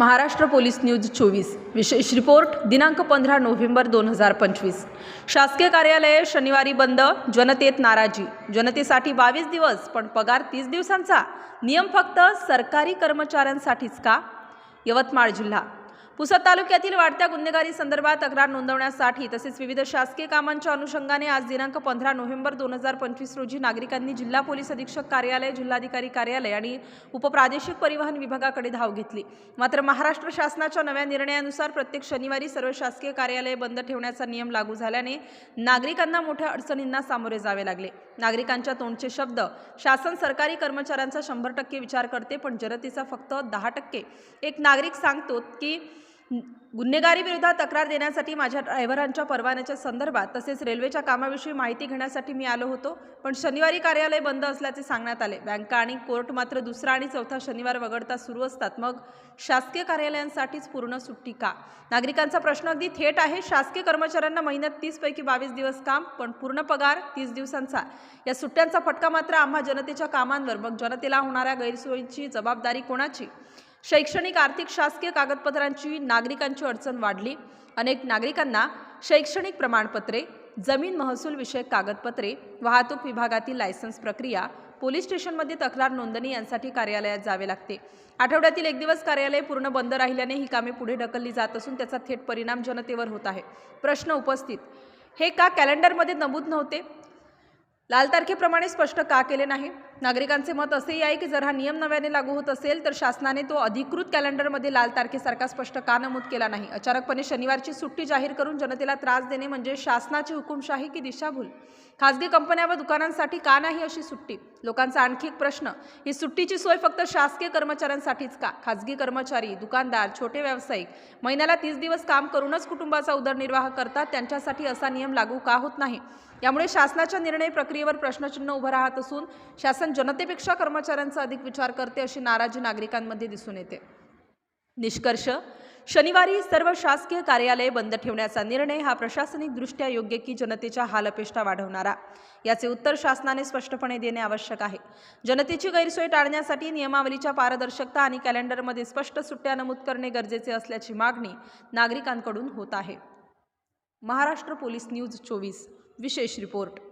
Maharashtra police news चोवीस. विशेष report दिनांक पंधरा नोव्हेंबर दोन हजार पंचवीस. शासकीय कार्यालये शनिवारी बंद जनतेत नाराजी. जनतेसाठी बावीस दिवस पण पगार तीस दिवसांचा. नियम फक्त सरकारी कर्मचाऱ्यांसाठीच का? यवतमाळ जिल्हा. पुसद तालुक्यातील वाढत्या गुन्हेगारी संदर्भात तक्रार नोंदवण्यासाठी तसेच विविध शासकीय कामांच्या अनुषंगाने आज दिनांक पंधरा नोव्हेंबर दोन हजार पंचवीस रोजी नागरिकांनी जिल्हा पोलीस अधीक्षक कार्यालय जिल्हाधिकारी कार्यालय आणि उपप्रादेशिक परिवहन विभागाकडे धाव घेतली. मात्र महाराष्ट्र शासनाच्या नव्या निर्णयानुसार प्रत्येक शनिवारी सर्व शासकीय कार्यालये बंद ठेवण्याचा नियम लागू झाल्याने नागरिकांना मोठ्या अडचणींना सामोरे जावे लागले. नागरिकांच्या तोंडचे शब्द शासन सरकारी कर्मचाऱ्यांचा शंभर टक्के विचार करते पण जनतेचा फक्त दहा टक्के. एक नागरिक सांगतो की गुन्हेगारी विरोधात तक्रार देण्यासाठी माझ्या ड्रायव्हरांच्या परवान्याच्या संदर्भात तसेच रेल्वेच्या कामाविषयी माहिती घेण्यासाठी मी आलो होतो. पण शनिवारी कार्यालय बंद असल्याचे सांगण्यात आले. बँका आणि कोर्ट मात्र दुसरा आणि चौथा शनिवार वगळता सुरू असतात. मग शासकीय कार्यालयांसाठीच पूर्ण सुट्टी का? नागरिकांचा प्रश्न अगदी थेट आहे. शासकीय कर्मचाऱ्यांना महिन्यात तीसपैकी बावीस दिवस काम पण पूर्ण पगार तीस दिवसांचा. या सुट्ट्यांचा फटका मात्र आम्हा जनतेच्या कामांवर. मग जनतेला होणाऱ्या गैरसोयीची जबाबदारी कोणाची? शैक्षणिक आर्थिक शासकीय कागदपत्रांची नागरिकांची अडचण वाढली. अनेक नागरिकांना शैक्षणिक प्रमाणपत्रे जमीन महसूल विषयक कागदपत्रे वाहतूक विभागातील लायसन्स प्रक्रिया पोलीस स्टेशनमध्ये तक्रार नोंदणी यांसाठी कार्यालयात जावे लागते. आठवड्यातील एक दिवस कार्यालय पूर्ण बंद राहिल्याने ही कामे पुढे ढकलली जात असून त्याचा थेट परिणाम जनतेवर होत आहे. प्रश्न उपस्थित. हे का कॅलेंडरमध्ये नमूद नव्हते? लाल तारखेप्रमाणे स्पष्ट का केले नाही? नागरिकांचे मत असेही आहे की जर हा नियम नव्याने लागू होत असेल तर शासनाने तो अधिकृत कॅलेंडरमध्ये लाल तारखेसारखा स्पष्ट का नमूद केला नाही? अचानकपणे शनिवारची सुट्टी जाहीर करून जनतेला त्रास देणे म्हणजे शासनाची हुकुमशाही की दिशाभूल? खासगी कंपन्या व दुकानांसाठी का नाही अशी सुट्टी? लोकांचा आणखी एक प्रश्न ही सुट्टीची सोय फक्त शासकीय कर्मचाऱ्यांसाठीच का? खासगी कर्मचारी दुकानदार छोटे व्यावसायिक महिन्याला तीस दिवस काम करूनच कुटुंबाचा उदरनिर्वाह करतात त्यांच्यासाठी असा नियम लागू का होत नाही? यामुळे शासनाच्या निर्णय प्रक्रियेवर प्रश्नचिन्ह उभं राहत असून शासन जनतेपेक्षा कर्मचाऱ्यांचा अधिक विचार करते अशी नाराजी नागरिकांमध्ये दिसून येते. निष्कर्ष शनिवारी सर्व शासकीय कार्यालये बंद ठेवण्याचा निर्णय हा प्रशासनिकदृष्ट्या योग्य की जनतेच्या हालअपेष्टा वाढवणारा? याचे उत्तर शासनाने स्पष्टपणे देणे आवश्यक आहे. जनतेची गैरसोय टाळण्यासाठी नियमावलीच्या पारदर्शकता आणि कॅलेंडरमध्ये स्पष्ट सुट्ट्या नमूद करणे गरजेचे असल्याची मागणी नागरिकांकडून होत आहे. महाराष्ट्र पोलीस न्यूज चोवीस विशेष रिपोर्ट.